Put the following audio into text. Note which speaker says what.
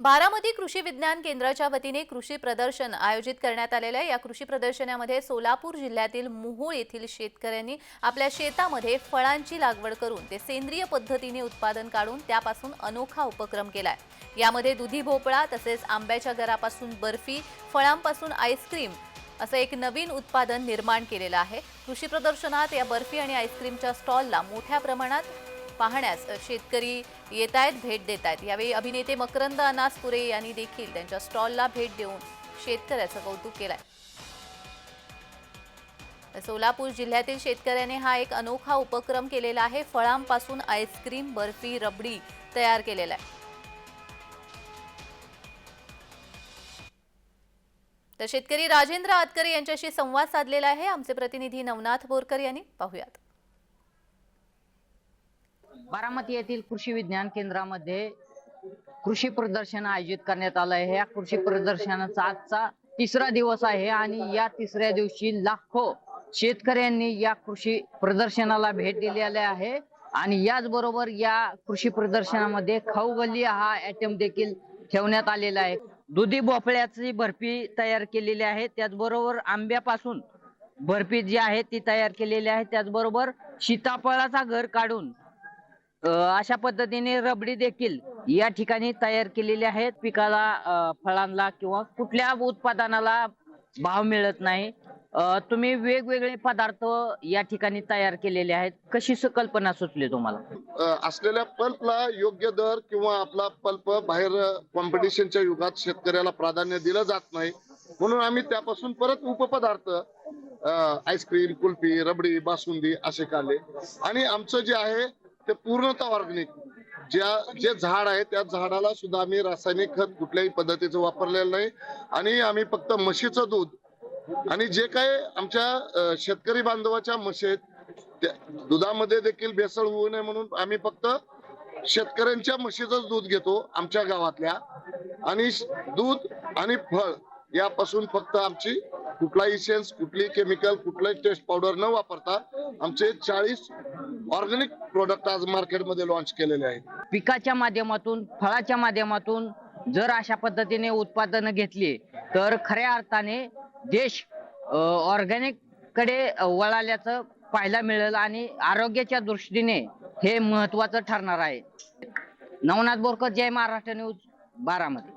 Speaker 1: बारामती कृषी विज्ञान केंद्राच्या वतीने कृषी प्रदर्शन आयोजित करण्यात आलेलं आहे. या कृषी प्रदर्शनामध्ये सोलापूर जिल्ह्यातील मोहोळ येथील शेतकऱ्यांनी आपल्या शेतामध्ये फळांची लागवड करून ते सेंद्रिय पद्धतीने उत्पादन काढून त्यापासून अनोखा उपक्रम केलाय. यामध्ये दुधी भोपळा तसेच आंब्याच्या गरापासून बर्फी फळांपासून आईस्क्रीम असं एक नवीन उत्पादन निर्माण केलेलं आहे. कृषी प्रदर्शनात या बर्फी आणि आईस्क्रीमच्या स्टॉलला मोठ्या प्रमाणात पाहण्यास शेतकरी येत आहेत भेट देत आहेत यावेळी अभिनेते मकरंद अनासपुरे यांनी देखील त्यांच्या स्टॉलला भेट देऊन शेतकऱ्याचं कौतुक केलंय. सोलापूर जिल्ह्यातील शेतकऱ्याने हा एक अनोखा उपक्रम केलेला आहे. फळांपासून आईस्क्रीम बर्फी रबडी तयार केलेला आहे. तर शेतकरी राजेंद्र आतकरे यांच्याशी संवाद साधलेला आहे. आमचे प्रतिनिधी नवनाथ बोरकर यांनी. पाहुयात.
Speaker 2: बारामती येथील कृषी विज्ञान केंद्रामध्ये कृषी प्रदर्शन आयोजित करण्यात आलं आहे. या कृषी प्रदर्शनाचा आजचा तिसरा दिवस आहे आणि या तिसऱ्या दिवशी लाखो शेतकऱ्यांनी या कृषी प्रदर्शनाला भेट दिलेली आहे. आणि याचबरोबर या कृषी प्रदर्शनामध्ये खाऊगल्ली हा आयटम देखील ठेवण्यात आलेला आहे. दुधी भोपळ्याची बर्फी तयार केलेली आहे. त्याचबरोबर आंब्यापासून बर्फी जी आहे ती तयार केलेली आहे. त्याचबरोबर सीताफळाचा घर काढून अशा पद्धतीने रबडी देखील या ठिकाणी तयार केलेली आहेत. पिकाला फळांना किंवा कुठल्या उत्पादनाला भाव मिळत नाही. तुम्ही वेगवेगळे पदार्थ या ठिकाणी तयार केलेले आहेत. कशी कल्पना सुचली तुम्हाला?
Speaker 3: असलेल्या पल्पला योग्य दर किंवा आपला पल्प बाहेर कॉम्पिटिशनच्या युगात शेतकऱ्याला प्राधान्य दिलं जात नाही. म्हणून आम्ही त्यापासून परत उपपदार्थ आईस्क्रीम कुल्फी रबडी बासुंदी असे काढले. आणि आमचं जे आहे ते पूर्णतः ऑर्गॅनिक ज्या जे झाड आहे त्या झाडाला सुद्धा आम्ही रासायनिक खत कुठल्याही पद्धतीचं वापरलेलं नाही. आणि आम्ही फक्त म्हशीचं दूध आणि जे काय आमच्या शेतकरी बांधवाच्या म्हशी आहेत त्या दुधामध्ये देखील भेसळ होऊ नये म्हणून आम्ही फक्त शेतकऱ्यांच्या म्हशीचंच दूध घेतो आमच्या गावातल्या. आणि दूध आणि फळ यापासून फक्त आमची कुठलाही सेन्स कुठली केमिकल कुठलाही टेस्ट पावडर न वापरता आमचे चाळीस ऑर्गॅनिक प्रोडक्ट आज मार्केटमध्ये लॉन्च केलेले आहेत.
Speaker 2: पिकाच्या माध्यमातून फळाच्या माध्यमातून जर अशा पद्धतीने उत्पादनं घेतली तर खऱ्या अर्थाने देश ऑर्गॅनिककडे वळाल्याचं पाहायला मिळेल आणि आरोग्याच्या दृष्टीने हे महत्वाचं ठरणार आहे. नवनाथ बोरकर जय महाराष्ट्र न्यूज बारामती.